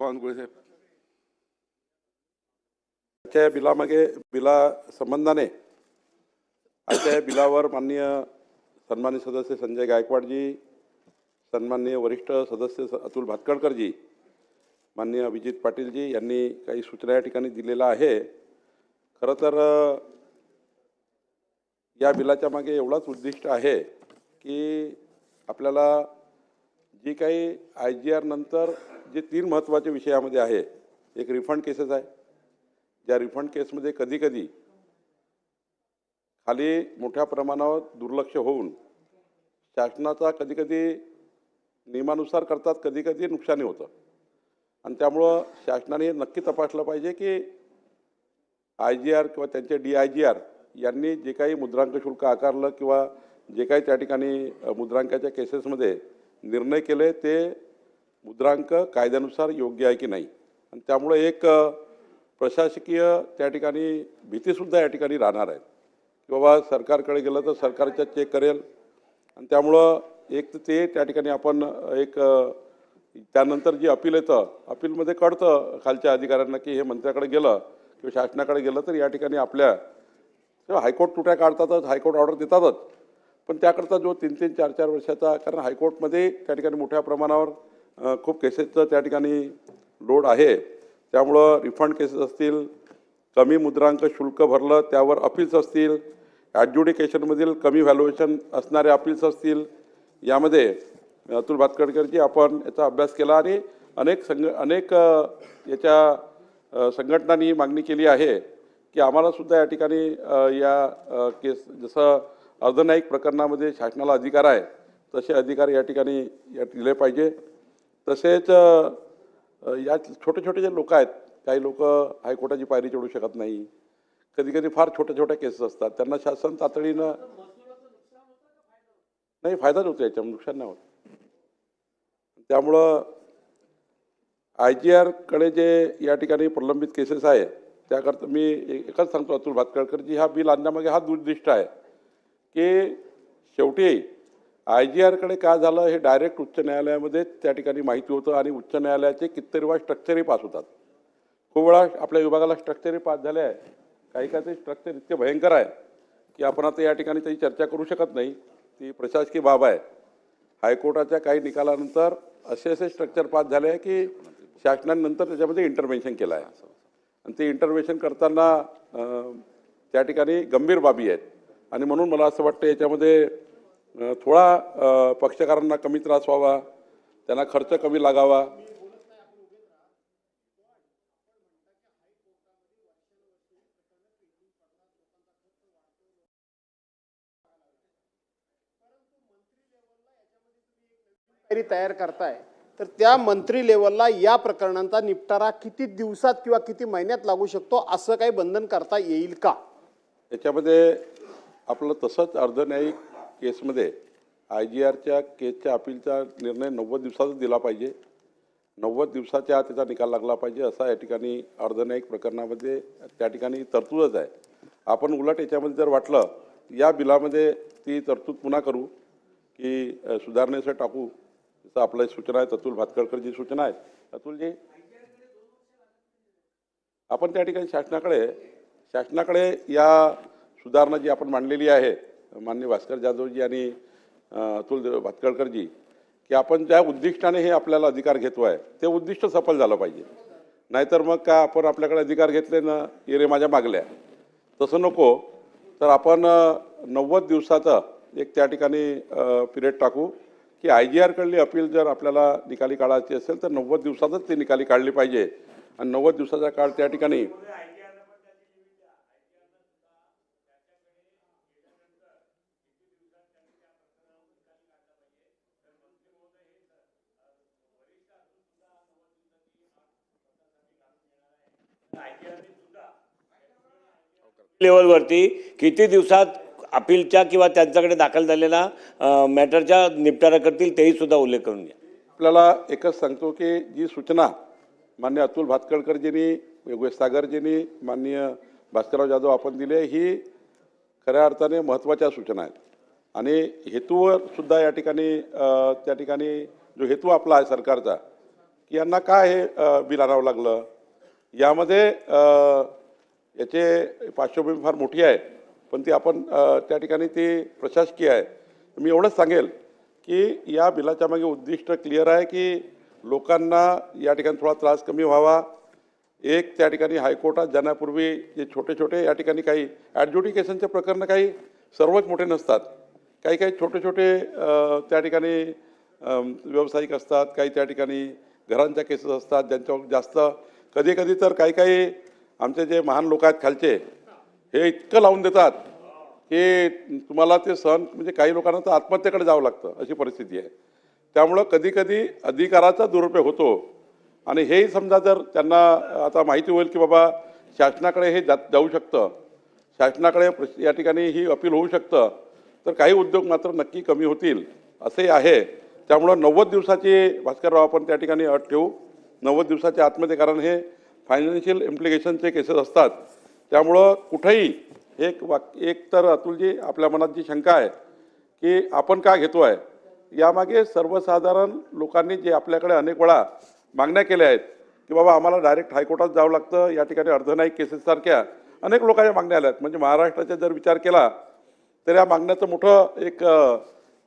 बावनकुळे साहेब. आजच्या या बिलामागे बिला संबंधाने आजच्या या बिलावर माननीय सन्मान्य सदस्य संजय गायकवाडजी सन्मान्य वरिष्ठ सदस्य अतुल भातकडकरजी माननीय अभिजित पाटीलजी यांनी काही सूचना या ठिकाणी दिलेल्या आहे. खरं तर या बिलाच्या मागे एवढाच उद्दिष्ट आहे की आपल्याला जी काही आय जी आर नंतर जे तीन महत्त्वाचे विषयामध्ये आहे एक रिफंड केसेस आहे. ज्या रिफंड केसमध्ये कधीकधी खाली मोठ्या प्रमाणावर दुर्लक्ष होऊन शासनाचा कधीकधी नियमानुसार करतात कधीकधी नुकसानी होतं. आणि त्यामुळं शासनाने नक्की तपासलं पाहिजे की आय जी आर किंवा त्यांचे डी आय जी आर यांनी जे काही मुद्रांक शुल्क आकारलं किंवा जे काही त्या ठिकाणी मुद्रांकाच्या केसेसमध्ये निर्णय केले ते मुद्रांक कायद्यानुसार योग्य आहे की नाही? आणि त्यामुळे एक प्रशासकीय त्या ठिकाणी भीतीसुद्धा या ठिकाणी राहणार आहे. की बाबा सरकारकडे गेलं तर सरकारच्या चेक करेल. आणि त्यामुळं एक तर ते त्या ठिकाणी आपण एक त्यानंतर जी अपील येतं अपीलमध्ये कळतं खालच्या अधिकाऱ्यांना की हे मंत्र्याकडे गेलं किंवा शासनाकडे गेलं तर या ठिकाणी आपल्या हायकोर्ट तुट्या काढतातच हायकोर्ट ऑर्डर देतातच. पण त्याकरता जो तीन तीन चार चार वर्षाचा कारण हायकोर्टमध्ये त्या ठिकाणी मोठ्या प्रमाणावर खूप केसेसचं त्या ठिकाणी लोड आहे. त्यामुळं रिफंड केसेस असतील कमी मुद्रांक शुल्क भरलं त्यावर अपील्स असतील ॲडज्युडिकेशनमधील कमी व्हॅल्युएशन असणारे अपील्स असतील यामध्ये अतुल भातखळकरजी आपण याचा अभ्यास केला आणि अनेक संघ अनेक याच्या संघटनांनी मागणी केली आहे की आम्हालासुद्धा या ठिकाणी या केस जसं अर्धन्यायिक प्रकरणामध्ये शासनाला अधिकार आहे तसे अधिकार या ठिकाणी या दिले पाहिजे. तसेच या छोटे छोटे जे लोक आहेत काही लोक हायकोर्टाची पायरी चढू शकत नाही. कधी कधी फार छोट्या छोट्या केसेस असतात. त्यांना शासन तातडीनं नाही फायदाच होतो याच्यामुळे नुकसान नाही होत. त्यामुळं आय जी आरकडे जे या ठिकाणी प्रलंबित केसेस आहे त्याकरता मी एकच सांगतो अतुल भातखळकरजी हा बिल आणण्यामागे हा दुर्दिष्ट आहे. की शेवटी आय जी आरकडे काय झालं हे डायरेक्ट उच्च न्यायालयामध्ये त्या ठिकाणी माहिती होतं आणि उच्च न्यायालयाचे कितीतरी वेळा स्ट्रक्चरही पास होतात. खूप वेळा आपल्या विभागाला स्ट्रक्चरही पास झाले आहे. काही काही ते स्ट्रक्चर इतके भयंकर आहे की आपण आता या ठिकाणी त्याची चर्चा करू शकत नाही. ती प्रशासकीय बाब आहे. हायकोर्टाच्या काही निकालानंतर असे असे स्ट्रक्चर पास झाले आहे की शासनानंतर त्याच्यामध्ये इंटरव्हेन्शन केलं आहे. आणि ते इंटरव्हेन्शन करताना त्या ठिकाणी गंभीर बाबी आहेत. आणि म्हणून मला असं वाटतं याच्यामध्ये थोडा पक्षकारांना कमी त्रास व्हावा त्यांना खर्च कमी लागावा. तयारी तयार करताय तर त्या मंत्री लेवलला या प्रकरणांचा निपटारा किती दिवसात किंवा किती महिन्यात लागू शकतो असं काही बंधन करता येईल का? याच्यामध्ये आपलं तसंच अर्धन्यायिक केसमध्ये आय जी आरच्या केसच्या अपीलचा निर्णय नव्वद दिवसातच दिला पाहिजे. नव्वद दिवसाच्या आत त्याचा निकाल लागला पाहिजे असा या ठिकाणी अर्धन्यायिक प्रकरणामध्ये त्या ठिकाणी तरतूदच आहे. आपण उलट याच्यामध्ये जर वाटलं या बिलामध्ये ती तरतूद पुन्हा करू की सुधारणेसाठी टाकू. जसं आपल्या सूचना आहेत अतुल भातखळकरची सूचना आहेत अतुलजी आपण त्या ठिकाणी शासनाकडे शासनाकडे या सुधारणा जी आपण मांडलेली आहे माननीय भास्कर जाधवजी आणि अतुल भातकळकरजी की आपण ज्या उद्दिष्टाने हे आपल्याला अधिकार घेतो आहे ते उद्दिष्ट सफल झालं पाहिजे. नाहीतर मग का आपण आपल्याकडे अधिकार घेतले ना येरे माझ्या मागल्या. तसं नको. तर आपण नव्वद दिवसाचं एक त्या ठिकाणी पिरियड टाकू की आय जी आरकडली अपील जर आपल्याला निकाली काढायची असेल तर नव्वद दिवसातच ती निकाली काढली पाहिजे. आणि नव्वद दिवसाचा काळ त्या ठिकाणी लेवलवरती किती दिवसात अपीलच्या किंवा त्यांच्याकडे दाखल झालेल्या मॅटरच्या निपटारा करतील तेही सुद्धा उल्लेख करून घ्या. आपल्याला एकच सांगतो की जी सूचना मान्य अतुल भातखळकरजींनी योगेश सागरजींनी माननीय भास्करराव जाधव आपण दिले ही खऱ्या अर्थाने महत्त्वाच्या सूचना आहेत. आणि हेतूवर सुद्धा या ठिकाणी त्या ठिकाणी जो हेतू आपला आहे सरकारचा की यांना काय हे बिल आणावं लागलं? यामध्ये याचे पार्श्वभूमी फार मोठी आहे पण ती आपण त्या ठिकाणी ती प्रशासकीय आहे. मी एवढंच सांगेल की या बिलाच्या मागे उद्दिष्ट क्लिअर आहे की लोकांना या ठिकाणी थोडा त्रास कमी व्हावा. एक त्या ठिकाणी हायकोर्टात जाण्यापूर्वी जे छोटे छोटे या ठिकाणी काही ॲडज्युडिकेशनचे प्रकरणं काही सर्वच मोठे नसतात. काही काही छोटे छोटे त्या ठिकाणी व्यावसायिक असतात काही त्या ठिकाणी घरांच्या केसेस असतात ज्यांच्यावर जास्त कधी कधी तर काही काही आमचे जे महान लोक आहेत खालचे हे इतकं लावून देतात की तुम्हाला ते सहन म्हणजे काही लोकांना तर आत्महत्येकडे जावं लागतं अशी परिस्थिती आहे. त्यामुळं कधी कधी अधिकाराचा दुरुपयोग होतो. आणि हेही समजा जर त्यांना आता माहिती होईल की बाबा शासनाकडे हे जा जाऊ शकतं. शासनाकडे या ठिकाणी ही अपील होऊ शकतं. तर काही उद्योग मात्र नक्की कमी होतील असंही आहे. त्यामुळं नव्वद दिवसाची भास्करराव आपण त्या ठिकाणी अट ठेवू. नव्वद दिवसाच्या आतमध्ये कारण हे फायनान्शियल इम्प्लिकेशनचे केसेस असतात. त्यामुळं कुठंही एक वाक एक तर अतुलजी आपल्या मनात जी शंका आहे की आपण का घेतो आहे यामागे सर्वसाधारण लोकांनी जे आपल्याकडे अनेक वेळा मागण्या केल्या आहेत की बाबा आम्हाला डायरेक्ट हायकोर्टात जावं लागतं या ठिकाणी अर्धनाईक केसेससारख्या अनेक लोकांच्या मागण्या आल्या आहेत म्हणजे महाराष्ट्राचा जर विचार केला तर या मागण्याचं मोठं एक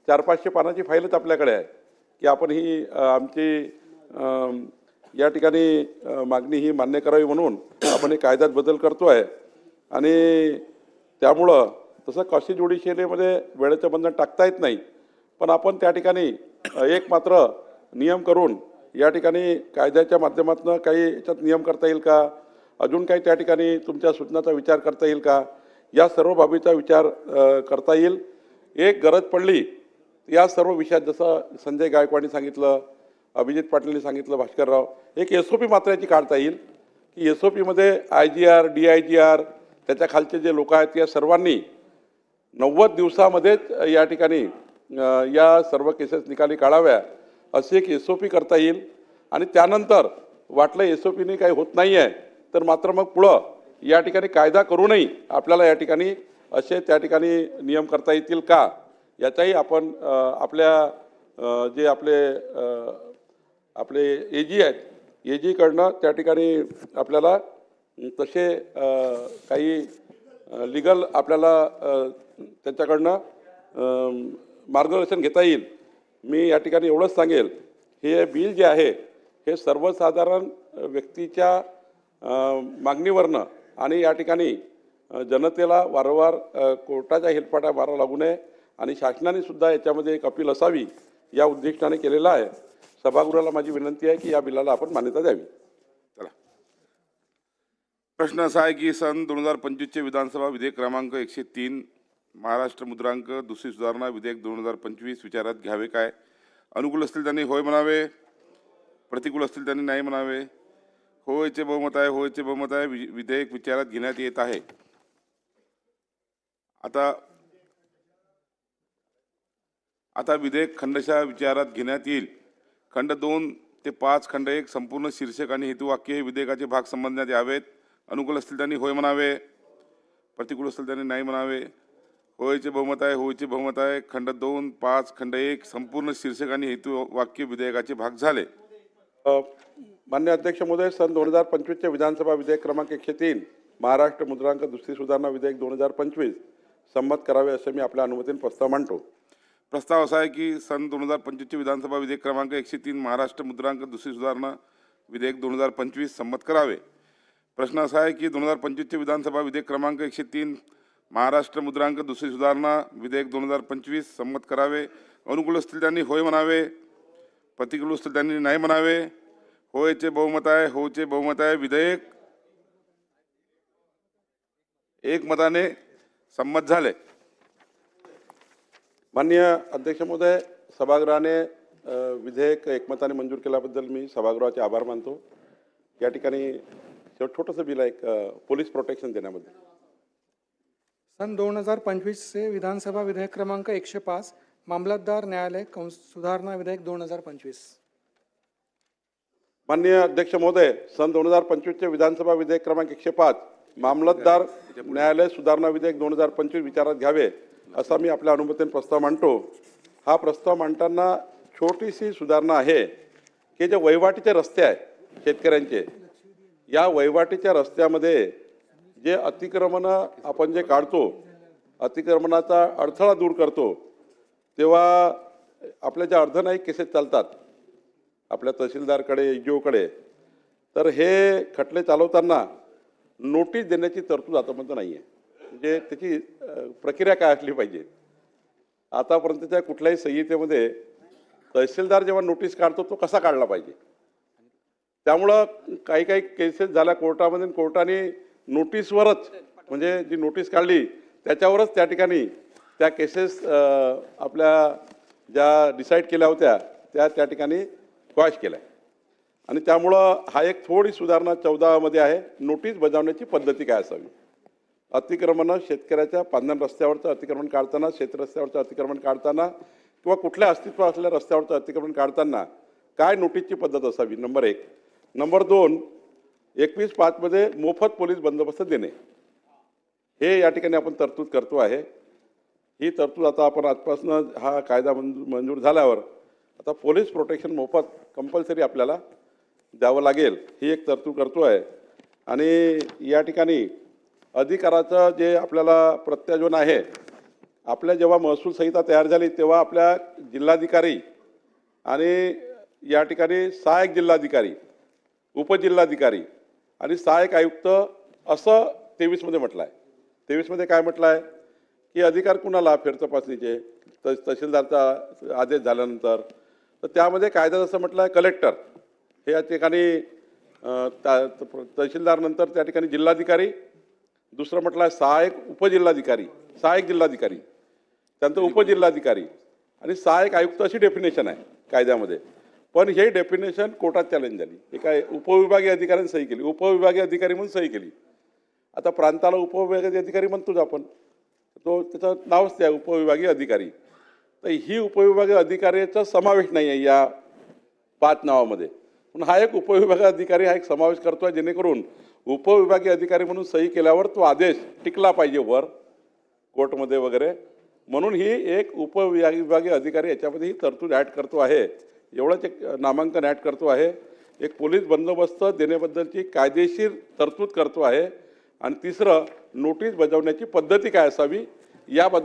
चार पाचशे पानाची फाईलच आपल्याकडे आहे की आपण ही आमची या ठिकाणी मागणी ही मान्य करावी म्हणून आपण हे कायद्यात बदल करतो आहे आणि त्यामुळं तसं कॉशी ज्युडिशियरीमध्ये वेळेचं बंधन टाकता येत नाही. पण आपण त्या ठिकाणी एक मात्र नियम करून या ठिकाणी कायद्याच्या माध्यमातून काही याच्यात नियम करता येईल का? अजून काही त्या ठिकाणी तुमच्या सूचनाचा विचार करता येईल का? या सर्व बाबीचा विचार करता येईल. एक गरज पडली या सर्व विषयात जसं संजय गायकवाडनी सांगितलं अभिजित पाटीलने सांगितलं भास्करराव एक एस ओ पी मात्र याची काढता येईल की एस ओ पीमध्ये I G R D I G R त्याच्या खालचे जे लोक आहेत या सर्वांनी नव्वद दिवसामध्येच या ठिकाणी या सर्व केसेस निकाली काढाव्या अशी एक एस ओ पी करता येईल. आणि त्यानंतर वाटलं एस ओ पीने काही होत नाही आहे तर मात्र मग पुढं या ठिकाणी कायदा करूनही आपल्याला या ठिकाणी असे त्या ठिकाणी नियम करता येतील का? याचाही आपण आपल्या जे आपले आपले ए जी आहेत. ए जीकडनं त्या ठिकाणी आपल्याला तसे काही लिगल आपल्याला त्यांच्याकडनं मार्गदर्शन घेता येईल. मी या ठिकाणी एवढंच सांगेल. हे बिल जे आहे हे सर्वसाधारण व्यक्तीच्या मागणीवरनं आणि या ठिकाणी जनतेला वारंवार कोर्टाच्या हेलपाट्या मारा लागू नये आणि शासनाने सुद्धा याच्यामध्ये एक अपील असावी या उद्दिष्टाने केलेलं आहे. सभागृहाला माझी विनंती आहे की या बिलाला आपण मान्यता द्यावी. चला. प्रश्न असा आहे की सन दोन हजार पंचवीसचे विधानसभा विधेयक क्रमांक एकशे तीन महाराष्ट्र मुद्रांक दुसरी सुधारणा विधेयक दोन हजार पंचवीस विचारात घ्यावे काय? अनुकूल असतील त्यांनी होय म्हणावे. प्रतिकूल असतील त्यांनी नाही म्हणावे. होयचे बहुमत आहे होयचे बहुमत आहे विधेयक विचारात घेण्यात येत आहे. आता आता विधेयक खंडशा विचारात घेण्यात येईल. खंड दोन ते पाच खंड एक संपूर्ण शीर्षक आणि हेतुवाक्य हे विधेयकाचे भाग संबंधण्यात यावेत. अनुकूल असतील त्यांनी होय म्हणावे. प्रतिकूल असतील त्यांनी नाही म्हणावे. होयचे बहुमत आहे होयचे बहुमत आहे. खंड दोन पाच खंड एक संपूर्ण शीर्षक आणि हेतुवाक्य विधेयकाचे भाग झाले. मान्य अध्यक्ष महोदय सन दोन हजार पंचवीसचे विधानसभा विधेयक क्रमांक एकशे तीन महाराष्ट्र मुद्रांक दुसरी सुधारणा विधेयक दोन हजार पंचवीस संमत करावे असे मी आपल्या अनुमतीने प्रस्ताव मांडतो. प्रस्ताव असा आहे की सन दोन हजार पंचवीसचे विधानसभा विधेयक क्रमांक एकशे तीन महाराष्ट्र मुद्रांक दुसरी सुधारणा विधेयक दोन हजार पंचवीस संमत करावे. प्रश्न असा आहे की दोन हजार पंचवीसचे विधानसभा विधेयक क्रमांक एकशे तीन महाराष्ट्र मुद्रांक दुसरी सुधारणा विधेयक दोन हजार पंचवीस संमत करावे. अनुकूल असतील त्यांनी होय म्हणावे. प्रतिकूल असतील त्यांनी नाही म्हणावे. होयचे बहुमत आहे होचे बहुमत आहे विधेयक एकमताने संमत झाले. माननीय अध्यक्ष महोदय सभागृहाने विधेयक एकमताने मंजूर केल्याबद्दल मी सभागृहाचे आभार मानतो. या ठिकाणी शेवट छोटंसं बिल आहे एक पोलीस प्रोटेक्शन देण्यामध्ये. सन दोन हजार पंचवीसचे विधानसभा विधेयक क्रमांक एकशे पाच मामलतदार न्यायालय कंस सुधारणा विधेयक दोन हजार पंचवीस. माननीय अध्यक्ष महोदय सन दोन हजार पंचवीसचे विधानसभा विधेयक क्रमांक एकशे पाच मामलतदार न्यायालय सुधारणा विधेयक दोन हजार पंचवीस विचारात घ्यावे. असा मी आपल्या अनुमतीने प्रस्ताव मांडतो. हा प्रस्ताव मांडताना छोटीशी सुधारणा आहे की जे वहिवाटीचे रस्ते आहे शेतकऱ्यांचे या वहिवाटीच्या रस्त्यामध्ये जे अतिक्रमण आपण जे काढतो अतिक्रमणाचा अडथळा दूर करतो तेव्हा आपल्या ज्या अर्धनाही केसेस चालतात आपल्या तहसीलदारकडे एच ओकडे तर हे खटले चालवताना नोटीस देण्याची तरतूद आतापर्यंत नाही आहे म्हणजे त्याची प्रक्रिया काय असली पाहिजे? आतापर्यंतच्या कुठल्याही संहितेमध्ये तहसीलदार जेव्हा नोटीस काढतो तो कसा काढला पाहिजे? त्यामुळं काही काही केसेस झाल्या कोर्टामध्ये कोर्टाने नोटीसवरच म्हणजे जी नोटीस काढली त्याच्यावरच त्या ठिकाणी त्या केसेस आपल्या ज्या डिसाईड केल्या होत्या त्या त्या ठिकाणी क्वॅश केल्या. आणि त्यामुळं हा एक थोडी सुधारणा चौदामध्ये आहे. नोटीस बजावण्याची पद्धती काय असावी? अतिक्रमणं शेतकऱ्याच्या पांधन रस्त्यावरचं अतिक्रमण काढताना शेतरस्त्यावरचं अतिक्रमण काढताना किंवा कुठल्या अस्तित्व असलेल्या रस्त्यावरचं अतिक्रमण काढताना काय नोटीसची पद्धत असावी? नंबर एक. नंबर दोन एकवीस पाचमध्ये मोफत पोलीस बंदोबस्त देणे. हे या ठिकाणी आपण तरतूद करतो आहे. ही तरतूद आता आपण आजपासून हा कायदा मंजूर मंजूर झाल्यावर आता पोलीस प्रोटेक्शन मोफत कंपल्सरी आपल्याला द्यावं लागेल. ही एक तरतूद करतो आहे आणि या ठिकाणी अधिकाराचं जे आपल्याला प्रत्याजन आहे आपल्या जेव्हा महसूल संहिता तयार झाली तेव्हा आपल्या जिल्हाधिकारी आणि या ठिकाणी सहाय्यक जिल्हाधिकारी उपजिल्हाधिकारी आणि सहाय्यक आयुक्त असं तेवीसमध्ये म्हटलं आहे तेवीसमध्ये काय म्हटलं आहे की अधिकार कुणाला फेरतपासणीचे त तहसीलदारचा आदेश झाल्यानंतर. तर त्यामध्ये कायद्यात असं म्हटलं आहे कलेक्टर. हे या ठिकाणी ता- तहसीलदारनंतर त्या ठिकाणी जिल्हाधिकारी दुसरं म्हटलं आहे सहाय्यक उपजिल्हाधिकारी सहाय्यक जिल्हाधिकारी त्यानंतर उपजिल्हाधिकारी आणि सहाय्यक आयुक्त अशी डेफिनेशन आहे कायद्यामध्ये. पण हे डेफिनेशन कोर्टात चॅलेंज झाली. हे काय उपविभागीय अधिकाऱ्यांनी सही केली. उपविभागीय अधिकारी म्हणून सही केली. आता प्रांताला उपविभागीय अधिकारी म्हणतोच आपण. तो त्याचं नावच त्या उपविभागीय अधिकारी. तर ही उपविभागीय अधिकाऱ्याचा समावेश नाही आहे या पाच नावामध्ये. पण हा एक उपविभागीय अधिकारी हा एक समावेश करतो आहे जेणेकरून उपविभागीय अधिकारी म्हणून सही केल्यावर तो आदेश टिकला पाहिजे वर कोर्टमध्ये वगैरे. म्हणून ही एक उपविभागीय अधिकारी याच्यामध्ये ही तरतूद ॲड करतो आहे. एवढंच एक नामांकन ॲड करतो आहे. एक पोलीस बंदोबस्त देण्याबद्दलची कायदेशीर तरतूद करतो आहे. आणि तिसरं नोटीस बजावण्याची पद्धती काय असावी? याबद्दल